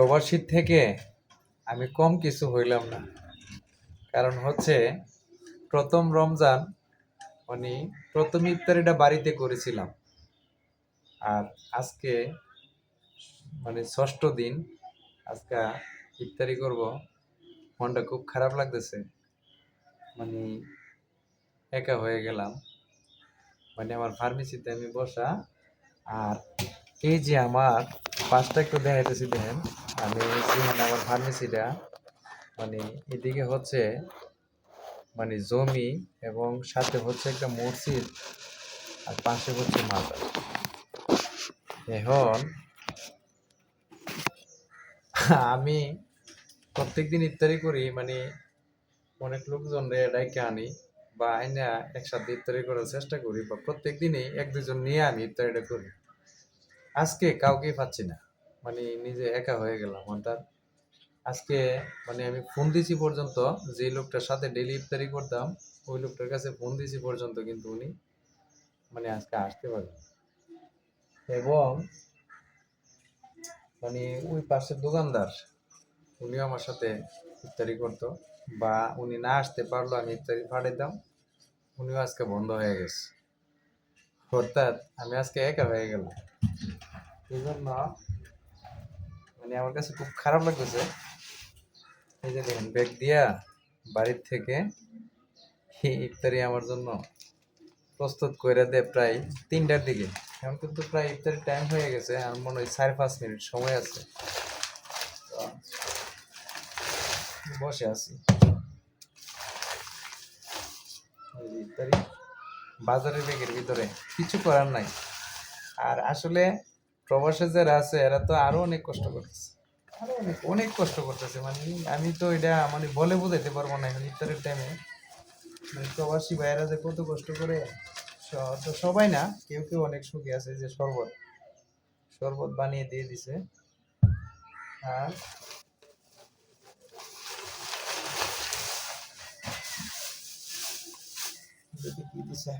প্রবাসীর থেকে আমি কম কিছু হইলাম না। কারণ হচ্ছে, প্রথম রমজান মানে প্রথম ইফতারিটা বাড়িতে করেছিলাম। আর আজকে মানে ষষ্ঠ দিন, আজকে ইফতারি করব। মনটা খুব খারাপ লাগতেছে। মানে একা হয়ে গেলাম। মানে আমার ফার্মেসিতে আমি বসা, আর এই যে আমার পাঁচটা একটু দেখাইতেছি, দেখেন। আমি যেখানে আমার ফার্মেসিটা মানে এদিকে হচ্ছে মানে জমি এবং সাথে হচ্ছে একটা মসজিদ, আর পাশে হচ্ছে মাজার। এখন আমি প্রত্যেকদিন ইফতারি করি মানে অনেক লোকজন ডাইকে আনি বা আইনা একসাথে ইফতারি করার চেষ্টা করি, বা প্রত্যেক দিনই এক দুজন নিয়ে আমি ইফতারিটা করি। আজকে কাউকেই পাচ্ছি না। মানে নিজে একা হয়ে গেলাম। অর্থাৎ আজকে মানে আমি ফোন দিছি পর্যন্ত, যে লোকটার সাথে ডেলি ইফতারি করতাম, ওই লোকটার কাছে ফোন দিছি পর্যন্ত কিন্তু উনি মানে আজকে আসতে পারবে না। এবং মানে ওই পাশের দোকানদার, উনিও আমার সাথে ইফতারি করতো বা উনি না আসতে পারল আমি ইফতারি পাঠাইতাম, উনিও আজকে বন্ধ হয়ে গেছে। অর্থাৎ আমি আজকে একা হয়ে গেলাম। এই জন্য মানে আমার কাছে খুব খারাপ লাগতেছে। এই যে দেখেন ব্যাগ দিয়া বাড়ির থেকে ইফতারি আমার জন্য প্রস্তুত করে দেয় প্রায় তিনটার দিকে। এখন কিন্তু প্রায় ইফতারির টাইম হয়ে গেছে আমার মনে হয় চার পাঁচ মিনিট সময় আছে। বসে আছি। ইফতারি বাজারের ব্যাগের ভিতরে, কিছু করার নাই। আর আসলে প্রবাসে যারা আছে, এরা তো আরও অনেক কষ্ট করতেছে। আরও অনেক অনেক কষ্ট করতেছে। মানে আমি তো এটা মানে বলে বোঝাইতে পারব না এখন ইফতারের টাইমে মানে প্রবাসী ভাইয়েরা যে কত কষ্ট করে তো সবাই না, কেউ কেউ অনেক সুখী আছে যে শরবত শরবত বানিয়ে দিয়ে দিছে। আর কি দিছে?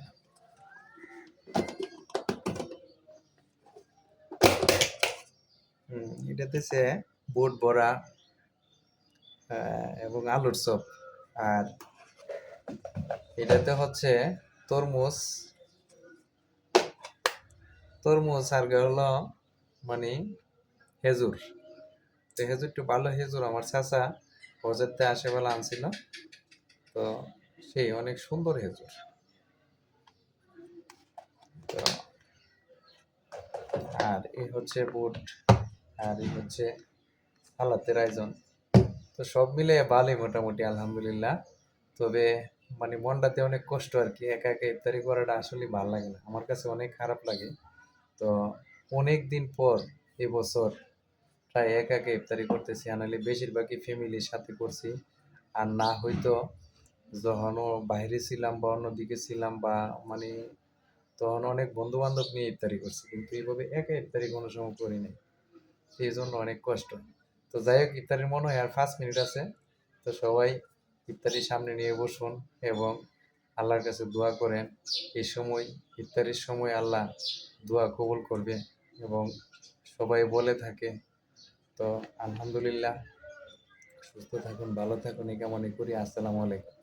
এটাতে সে বুট, বড়া এবং আলুর চপ। আর এটাতে হচ্ছে তরমুজ। তরমুজ আর হলো মানে খেজুর। তো খেজুর একটু ভালো হেজুর আমার চাচা বজারতে আসে বেলা আনছিল। তো সেই অনেক সুন্দর হেজুর আর এই হচ্ছে বুট। আর এই হচ্ছে সালাতের আয়োজন। তো সব মিলে ভালোই মোটামুটি, আলহামদুলিল্লাহ। তবে মানে মনটাতে অনেক কষ্ট আর কি, একা একা ইফতারি করাটা আসলে ভালো লাগে না। আমার কাছে অনেক খারাপ লাগে। তো অনেক দিন পর এবছর প্রায় একা একা ইফতারি করতেছি আনালে বেশিরভাগই ফ্যামিলির সাথে করছি। আর না হয়তো যখনও বাইরে ছিলাম বা অন্যদিকে ছিলাম বা মানে তখন অনেক বন্ধু বান্ধব নিয়ে ইফতারি করছি, কিন্তু এইভাবে একা ইফতারি কোনো সময় করি নাই। সেই জন্য অনেক কষ্ট। তো যাই হোক, ইফতারির মনে হয় আর পাঁচ মিনিট আছে। তো সবাই ইফতারির সামনে নিয়ে বসুন এবং আল্লাহর কাছে দোয়া করেন। এই সময়, ইফতারির সময় আল্লাহ দোয়া কবুল করবে এবং সবাই বলে থাকে। তো আলহামদুলিল্লাহ, সুস্থ থাকুন, ভালো থাকুন, এই কামনা করি। আসসালামু আলাইকুম।